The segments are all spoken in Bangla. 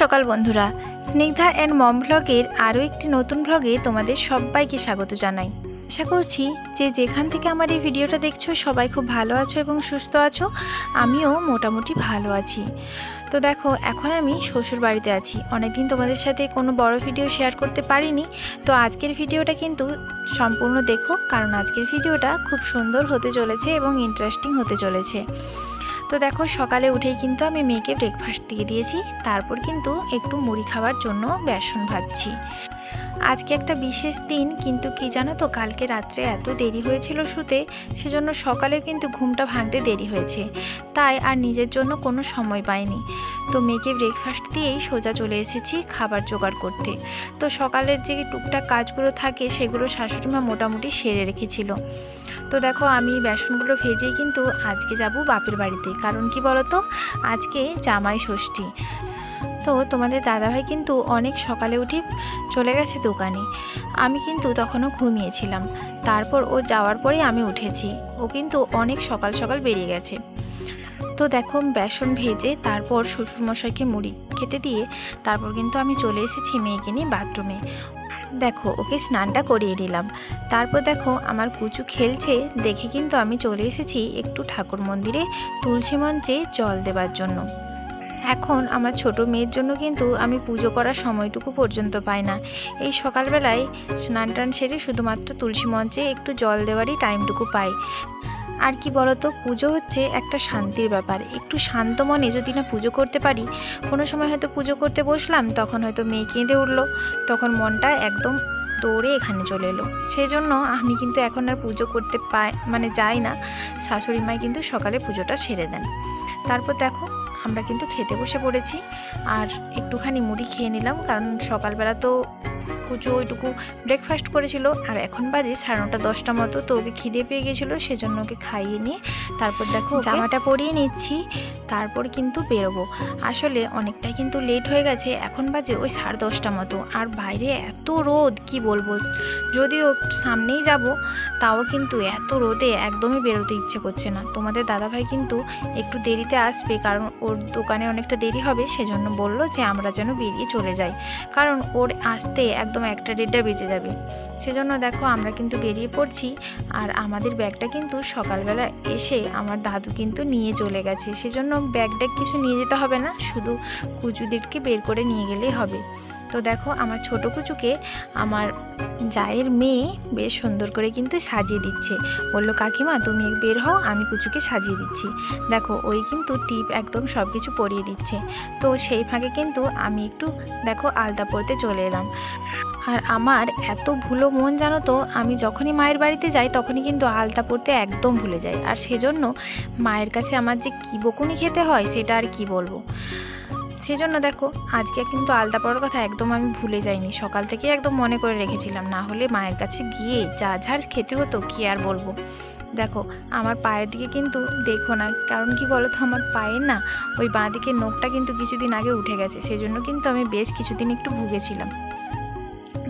সকাল বন্ধুরা। স্নিগ্ধা অ্যান্ড মম ভ্লগের আরও একটি নতুন ভ্লগে তোমাদের সবাইকে স্বাগত জানাই। আশা করছি যে যেখান থেকে আমার এই ভিডিওটা দেখছ, সবাই খুব ভালো আছো এবং সুস্থ আছো। আমিও মোটামুটি ভালো আছি। তো দেখো, এখন আমি শ্বশুর বাড়িতে আছি। অনেকদিন তোমাদের সাথে কোনো বড় ভিডিও শেয়ার করতে পারিনি। তো আজকের ভিডিওটা কিন্তু সম্পূর্ণ দেখো, কারণ আজকের ভিডিওটা খুব সুন্দর হতে চলেছে এবং ইন্টারেস্টিং হতে চলেছে। তো দেখো সকালে উঠেই কিন্তু আমি মেয়েকে ব্রেকফাস্ট দিয়ে দিয়েছি। তারপর কিন্তু একটু মুড়ি খাওয়ার জন্য বেসন ভাজছি। আজকে একটা বিশেষ দিন, কিন্তু কি জানো তো, কালকে রাত্রে এত দেরি হয়েছিল শুতে, সেজন্য সকালে কিন্তু ঘুমটা ভাঙতে দেরি হয়েছে। তাই আর নিজের জন্য কোনো সময় পাইনি। তো মেয়েকে ব্রেকফাস্ট দিয়েই সোজা চলে এসেছি খাবার জোগাড় করতে। তো সকালের যে টুকটাক কাজগুলো থাকে, সেগুলো শাশুড়িমা মোটামুটি সেরে রেখেছিল। তো দেখো, আমি বেসনগুলো ভেজেই কিন্তু আজকে যাব বাপের বাড়িতে। কারণ কি বলতো, আজকে জামাই ষষ্ঠী। তো তোমাদের দাদাভাই কিন্তু অনেক সকালে উঠে চলে গেছে দোকানে। আমি কিন্তু তখনও ঘুমিয়েছিলাম। তারপর ও যাওয়ার পরেই আমি উঠেছি। ও কিন্তু অনেক সকাল সকাল বেরিয়ে গেছে। তো দেখো, বেসন ভেজে তারপর শ্বশুরমশাইকে মুড়ি খেতে দিয়ে তারপর কিন্তু আমি চলে এসেছি মেয়েকে নিয়ে বাথরুমে। দেখো, ওকে স্নানটা করিয়ে নিলাম তারপর দেখো, আমার কুচু খেলছে। দেখে কিন্তু আমি চলে এসেছি একটু ঠাকুর মন্দিরে তুলসী মঞ্চে জল দেবার জন্য। এখন আমার ছোট মেয়ের জন্য কিন্তু আমি পুজো করার সময়টুকু পর্যন্ত পাই না। এই সকালবেলায় স্নান টান সেরে শুধুমাত্র তুলসী মঞ্চে একটু জল দেওয়ারই টাইমটুকু পাই। আর কি বলতো, পুজো হচ্ছে একটা শান্তির ব্যাপার। একটু শান্ত মনে যদি না পুজো করতে পারি, কোনো সময় হয়তো পুজো করতে বসলাম, তখন হয়তো মেয়ে কেঁদে উঠল, তখন মনটা একদম দৌড়ে এখানে চলে এলো। সেই জন্য আমি কিন্তু এখন আর পুজো করতে পাই মানে যাই না, শাশুড়ি মাই কিন্তু সকালে পুজোটা সেরে দেন। তারপর দেখো আমরা কিন্তু খেতে বসে পড়েছি। আর একটুখানি মুড়ি খেয়ে নিলাম কারণ সকালবেলা তো কুচু ওইটুকু ব্রেকফাস্ট করেছিল। আর এখন বাজে সাড়ে নটা দশটা মতো তো ওকে খিদে পেয়ে গেছিল সেজন্য ওকে খাইয়ে নিয়ে তারপর দেখো জামাটা পরিয়ে নিচ্ছি তারপর কিন্তু বেরোবো। আসলে অনেকটাই কিন্তু লেট হয়ে গেছে এখন বাজে ওই সাড়ে দশটা মতো। আর বাইরে এত রোদ কি বলব? যদিও সামনেই যাব তাও কিন্তু এত রোদে একদমই বেরোতে ইচ্ছে করছে না। তোমাদের দাদাভাই কিন্তু একটু দেরিতে আসবে কারণ ওর দোকানে অনেকটা দেরি হবে সেজন্য বলল যে আমরা যেন বেরিয়ে চলে যাই। কারণ ওর আসতে একদম একটা দেড়টা বেজে যাবে। সেজন্য দেখো আমরা কিন্তু বেরিয়ে পড়ছি আর আমাদের ব্যাগটা কিন্তু সকালবেলা এসে আমার দাদু কিন্তু নিয়ে চলে গেছে। সেজন্য ব্যাগটা কিছু নিয়ে যেতে হবে না, শুধু কুচুদেরকে বের করে নিয়ে গেলেই হবে। তো দেখো, আমার ছোট কুচুকে আমার জায়ের মেয়ে বেশ সুন্দর করে কিন্তু সাজিয়ে দিচ্ছে। বলল, কাকিমা, তুমি বের হও, আমি কুচুকে সাজিয়ে দিচ্ছি। দেখো, ওই কিন্তু টিপ একদম সব কিছু পরিয়ে দিচ্ছে। তো সেই ফাঁকে কিন্তু আমি একটু, দেখো, আলতা পরতে চলে এলাম। আর আমার এত ভুলো মন জানো তো, আমি যখনই মায়ের বাড়িতে যাই, তখনই কিন্তু আলতা পরতে একদম ভুলে যাই। আর সেজন্য মায়ের কাছে আমার যে কী বকুনি খেতে হয়, সেটা আর কি বলব? সেজন্য দেখো, আজকে কিন্তু আলতা পড়ার কথা একদম আমি ভুলে যাইনি। সকাল থেকে একদম মনে করে রেখেছিলাম, না হলে মায়ের কাছে গিয়ে যা ঝাড় খেতে হতো কি আর বলব। দেখো, আমার পায়ের দিকে কিন্তু দেখো না, কারণ কি বলো তো আমার পায়ে না ওই বাঁ দিকে নোখটা কিন্তু কিছুদিন আগে উঠে গেছে, সেজন্য কিন্তু আমি বেশ কিছুদিন একটু ভুগেছিলাম।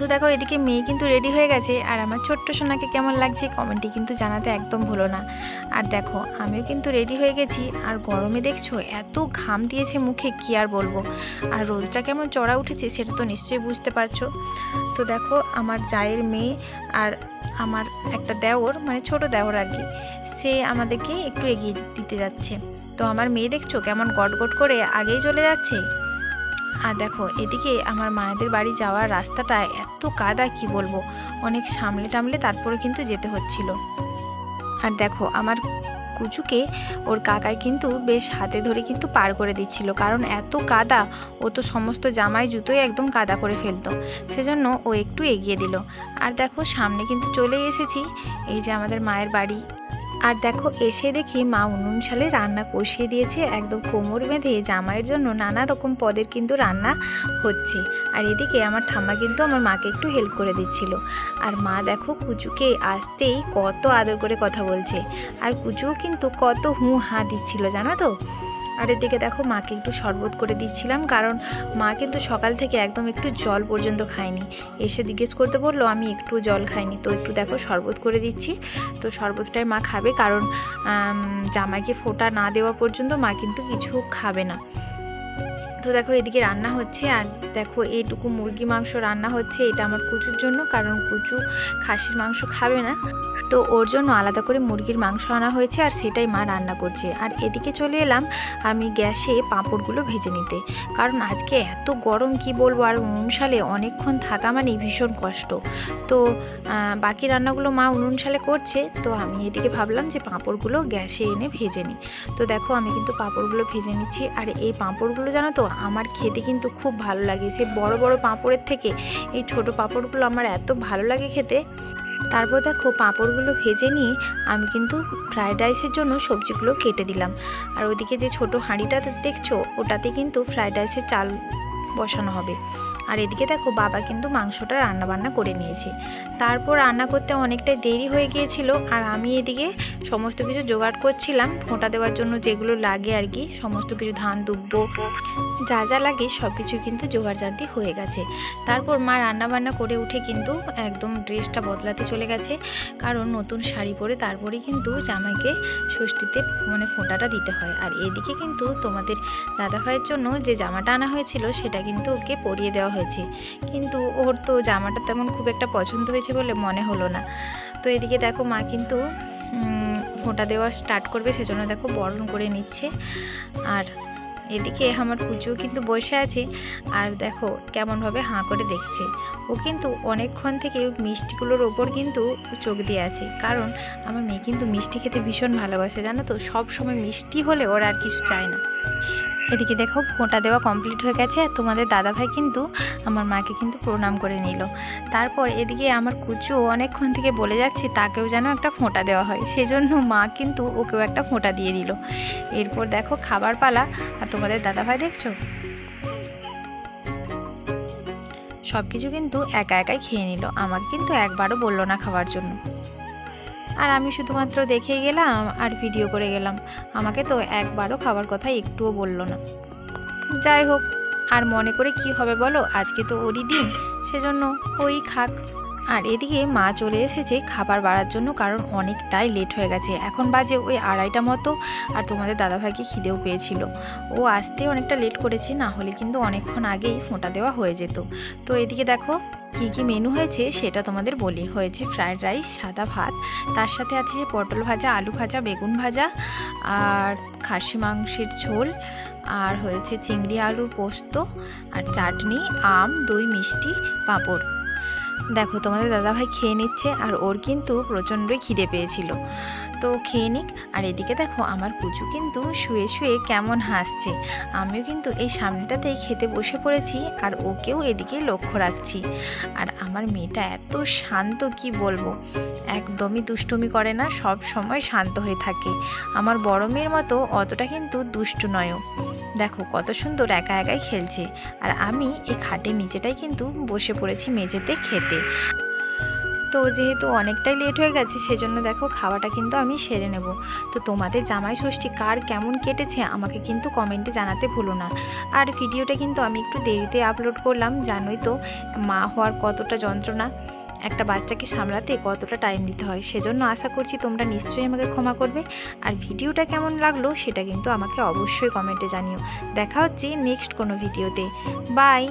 তো দেখো এদিকে মেয়ে কিন্তু রেডি হয়ে গেছে। আর আমার ছোট্ট সোনাকে কেমন লাগছে কমেন্টে কিন্তু জানাতে একদম ভুলো না। আর দেখো, আমিও কিন্তু রেডি হয়ে গেছি। আর গরমে দেখছ, এত ঘাম দিয়েছে মুখে, কি আর বলব? আর রোদটা কেমন চড়া উঠেছে সেটা তো নিশ্চয়ই বুঝতে পারছ। তো দেখো, আমার জায়ের মেয়ে আর আমার একটা দেওর মানে ছোট দেওর আর কি, সে আমাদেরকে একটু এগিয়ে দিতে যাচ্ছে। তো আমার মেয়ে দেখছ, কেমন গট গট করে আগেই চলে যাচ্ছে? আর দেখো, এদিকে আমার মায়েদের বাড়ি যাওয়ার রাস্তাটা এত কাদা, কি বলব? অনেক সামলে টামলে তারপরে কিন্তু যেতে হচ্ছিল। আর দেখো, আমার কুচুকে ওর কাকাই কিন্তু বেশ হাতে ধরে কিন্তু পার করে দিচ্ছিল। কারণ এত কাদা, ও তো সমস্ত জামাই জুতোই একদম কাদা করে ফেলতো। সেজন্য ও একটু এগিয়ে দিল। আর দেখো, সামনে কিন্তু চলে এসেছি। এই যে আমাদের মায়ের বাড়ি। আর দেখো, এসে দেখি মা উনুন সালে রান্না কষিয়ে দিয়েছে, একদম কোমর বেঁধে জামাইয়ের জন্য নানা রকম পদের কিন্তু রান্না হচ্ছে। আর এদিকে আমার ঠাম্মা কিন্তু আমার মাকে একটু হেল্প করে দিচ্ছিল। আর মা দেখো, কুচুকে আসতেই কত আদর করে কথা বলছে। আর কুচুও কিন্তু কত হুঁ হা দিচ্ছিল, জানো তো? আর এদিকে দেখো মাকে একটু শরবত করে দিচ্ছিলাম, কারণ মা কিন্তু সকাল থেকে একদম একটু জল পর্যন্ত খায়নি। এসে জিজ্ঞেস করতে বলল, আমি একটু জল খাইনি। তো একটু দেখো শরবত করে দিচ্ছি। তো শরবতটাই মা খাবে, কারণ জামাইকে ফোটা না দেওয়া পর্যন্ত মা কিন্তু কিছু খাবে না। তো দেখো এদিকে রান্না হচ্ছে আর দেখো এইটুকু মুরগি মাংস রান্না হচ্ছে, এটা আমার কুচুর জন্য, কারণ কুচু খাসির মাংস খাবে না। তো ওর জন্য আলাদা করে মুরগির মাংস আনা হয়েছে আর সেটাই মা রান্না করছে। আর এদিকে চলে এলাম আমি গ্যাসে পাঁপড়গুলো ভেজে নিতে। কারণ আজকে এত গরম, কি বলব? আর উনুন সালে অনেকক্ষণ থাকা মানে ভীষণ কষ্ট। তো বাকি রান্নাগুলো মা উনুন সালে করছে, তো আমি এদিকে ভাবলাম যে পাঁপড়গুলো গ্যাসে এনে ভেজে নিই। তো দেখো আমি কিন্তু পাঁপড়গুলো ভেজে নিচ্ছি। আর এই পাঁপড়গুলো জানো তো আমার খেতে কিন্তু খুব ভালো লাগে। সে বড় বড় পাঁপড়ের থেকে এই ছোট পাঁপড়গুলো আমার এত ভালো লাগে খেতে। তারপর দেখো পাঁপড়গুলো ভেজে নিয়ে আমি কিন্তু ফ্রায়েড রাইসের জন্য সবজিগুলো কেটে দিলাম। আর ওদিকে যে ছোট হাঁড়িটা দেখছ, ওটাতে কিন্তু ফ্রায়েড রাইসের চাল বসানো হবে। আর এদিকে দেখো বাবা কিন্তু মাংসটা রান্না বান্না করে নিয়েছে। তারপর রান্না করতে অনেকটাই দেরি হয়ে গিয়েছিল আর আমি এদিকে সমস্ত কিছু জোগাড় করছিলাম, ফোঁটা দেওয়ার জন্য যেগুলো লাগে আর কি, সমস্ত কিছু ধান, দুব্বো, যা যা লাগে সব কিছু কিন্তু জোগাড় জানতি হয়ে গেছে। তারপর মা রান্না বান্না করে উঠে কিন্তু একদম ড্রেসটা বদলাতে চলে গেছে, কারণ নতুন শাড়ি পরে তারপরেই কিন্তু জামাইকে ষষ্ঠীতে মানে ফোঁটাটা দিতে হয়। আর এদিকে কিন্তু তোমাদের দাদা ভাইয়ের জন্য যে জামাটা আনা হয়েছিল সেটা কিন্তু ওকে পরিয়ে দেওয়া হয়েছে। কিন্তু ওর তো জামাটা তেমন খুব একটা পছন্দ হয়েছে বলে মনে হলো না। তো এদিকে দেখো মা কিন্তু ফোঁটা দেওয়া স্টার্ট করবে, সেজন্য দেখো বরণ করে নিচ্ছে। আর এদিকে আমার কুচুও কিন্তু বসে আছে। আর দেখো কেমনভাবে হাঁ করে দেখছে। ও কিন্তু অনেকক্ষণ থেকে মিষ্টিগুলোর ওপর কিন্তু চোখ দিয়ে আছে। কারণ আমার মেয়ে কিন্তু মিষ্টি খেতে ভীষণ ভালোবাসে, জানো তো? সব সময় মিষ্টি হলে ওর আর কিছু চায় না। এদিকে দেখো ফোঁটা দেওয়া কমপ্লিট হয়ে গেছে। আর তোমাদের দাদাভাই কিন্তু আমার মাকে কিন্তু প্রণাম করে নিল। তারপর এদিকে আমার কুচু অনেকক্ষণ থেকে বলে যাচ্ছে, তাকেও যেন একটা ফোঁটা দেওয়া হয়। সেজন্য মা কিন্তু ওকেও একটা ফোঁটা দিয়ে দিল। এরপর দেখো, খাবার পালা। আর তোমাদের দাদাভাই দেখছ? সব কিছু কিন্তু একা একাই খেয়ে নিল। আমাকে কিন্তু একবারও বলল না খাওয়ার জন্য। আর আমি শুধুমাত্র দেখে গেলাম আর ভিডিও করে গেলাম। আমাকে তো একবারও খাবার কথা একটুও বলল না। যাই হোক, আর মনে করে কি হবে বলো? আজকে তো ওরই দিন, সেজন্য ওই খাক। আর এদিকে মা চলে এসেছে খাবার বাড়ার জন্য, কারণ অনেকটাই লেট হয়ে গেছে। এখন বাজে ওই আড়াইটা মতো, আর তোমাদের দাদাভাইকে খিদেও পেয়েছিল। ও আসতে অনেকটা লেট করেছে, না হলে কিন্তু অনেকক্ষণ আগেই ফোঁটা দেওয়া হয়ে যেত। তো এদিকে দেখো কী কী মেনু হয়েছে সেটা তোমাদের বলি। হয়েছে ফ্রায়েড রাইস সাদা ভাত, তার সাথে আছে পটল ভাজা, আলু ভাজা, বেগুন ভাজা, আর খাসি মাংসের ঝোল, আর হয়েছে চিংড়ি আলুর পোস্ত, আর চাটনি, আম, দই, মিষ্টি, পাঁপড়। দেখো তোমাদের দাদাভাই খেয়ে নিচ্ছে, আর ওর কিন্তু প্রচণ্ডই খিদে পেয়েছিল। তো খেয়ে নিক। আর এদিকে দেখো আমার পুজো কিন্তু শুয়ে শুয়ে কেমন হাসছে। আমিও কিন্তু এই সামনেটাতেই খেতে বসে পড়েছি আর ওকেও এদিকে লক্ষ্য রাখছি। আর আমার মেয়েটা এত শান্ত, কি বলব? একদমই দুষ্টুমি করে না, সব সময় শান্ত হয়ে থাকে। আমার বড় মেয়ের মতো অতটা কিন্তু দুষ্টু নয়ও। দেখো কত সুন্দর একা একাই খেলছে। আর আমি এই খাটের নিচেটাই কিন্তু বসে পড়েছি মেঝেতে খেতে। তো যেহেতু অনেকটাই লেট হয়ে গেছে, সেজন্য দেখো খাওয়াটা কিন্তু আমি সেরে নেব। তো তোমাদের জামাই ষষ্ঠী কার কেমন কেটেছে আমাকে কিন্তু কমেন্টে জানাতে ভুলো না। আর ভিডিওটা কিন্তু আমি একটু দেরিতে আপলোড করলাম, জানোই তো মা হওয়ার কতটা যন্ত্রণা। একটা বাচ্চাকে সামলাতে কতটা টাইম দিতে হয়, সেজন্য আশা করছি তোমরা নিশ্চয়ই আমাকে ক্ষমা করবে। আর ভিডিওটা কেমন লাগল সেটা কিন্তু আমাকে অবশ্যই কমেন্টে জানিও। দেখা হচ্ছে নেক্সট কোনো ভিডিওতে বাই